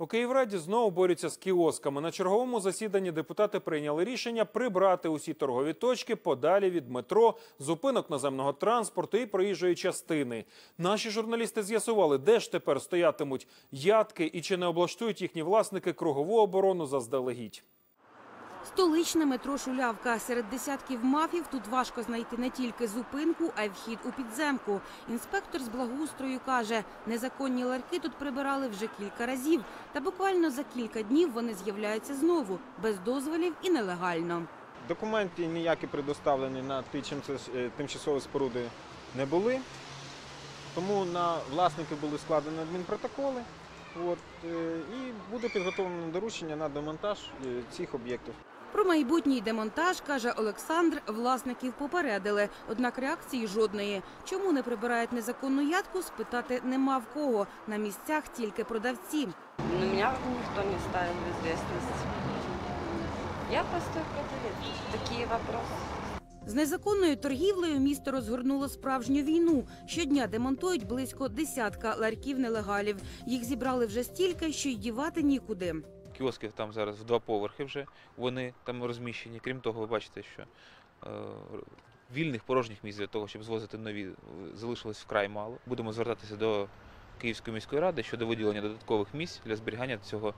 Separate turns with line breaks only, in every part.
У Київраді знову борються з кіосками. На черговому засіданні депутати прийняли рішення прибрати усі торгові точки подалі від метро, зупинок наземного транспорту і проїжджої частини. Наші журналісти з'ясували, де ж тепер стоятимуть ядки і чи не облаштують їхні власники кругову оборону заздалегідь.
Столичне метро Шулявка. Серед десятків мафів тут важко знайти не тільки зупинку, а й вхід у підземку. Інспектор з благоустрою каже, незаконні ларки тут прибирали вже кілька разів. Та буквально за кілька днів вони з'являються знову, без дозволів і нелегально.
Документи ніякі предоставлені на ті е, тимчасові споруди не були. Тому на власників були складені адмінпротоколи. От, е, і буде підготовлено доручення на демонтаж е, цих об'єктів.
Про майбутній демонтаж, каже Олександр, власників попередили. Однак реакції жодної. Чому не прибирають незаконну ядку, спитати нема в кого. На місцях тільки продавці.
Но меня никто не ставил в известность. Я простой продавец. Такие вопросы.
З незаконною торгівлею місто розгорнуло справжню війну. Щодня демонтують близько десятка ларьків нелегалів. Їх зібрали вже стільки, що й дівати нікуди.
Кіосків там зараз в два поверхи вже вони там розміщені. Крім того, ви бачите, що е, вільних порожніх місць для того, щоб звозити нові, е, залишилось вкрай мало. Будемо звертатися до Київської міської ради щодо виділення додаткових місць для зберігання цього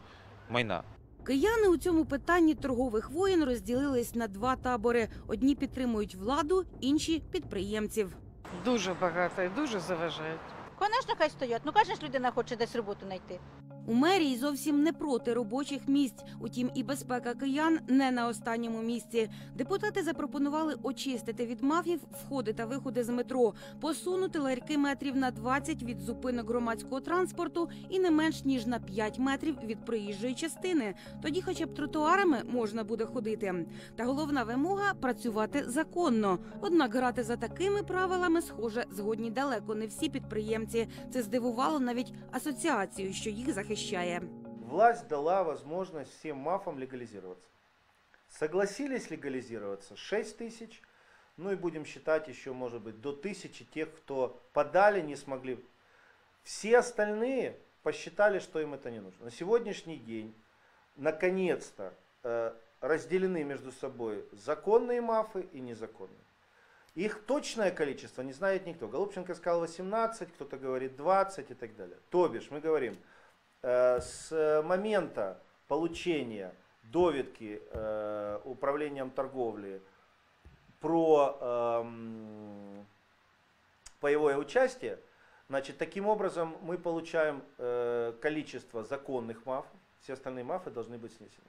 майна.
Кияни у цьому питанні торгових воєн розділились на два табори: одні підтримують владу, інші підприємців.
Дуже багато і дуже заважають.
Звісно, хай стоять. Ну кожна ж людина хоче десь роботу знайти.
У мерії зовсім не проти робочих місць. Утім, і безпека киян не на останньому місці. Депутати запропонували очистити від мафів входи та виходи з метро, посунути ларьки метрів на 20 від зупинок громадського транспорту і не менш ніж на 5 метрів від проїжджої частини. Тоді, хоча б тротуарами можна буде ходити. Та головна вимога працювати законно. Однак грати за такими правилами, схоже, згодні далеко не всі підприємці. Це здивувало навіть асоціацію, що їх захищає.
Власть дала возможность всем мафам легализироваться. Согласились легализироваться 6 тысяч, ну и будем считать еще, может быть, до тысячи тех, кто подали, не смогли. Все остальные посчитали, что им это не нужно. На сегодняшний день, наконец-то, э, разделены между собой законные мафы и незаконные. Их точное количество не знает никто. Голубченко сказал 18, кто-то говорит 20 и так далее. То бишь, мы говорим, с момента получения довідки э, управлением торговли про эм, паевое участие, значит, таким образом мы получаем э, количество законных маф, все остальные мафы должны быть снесены.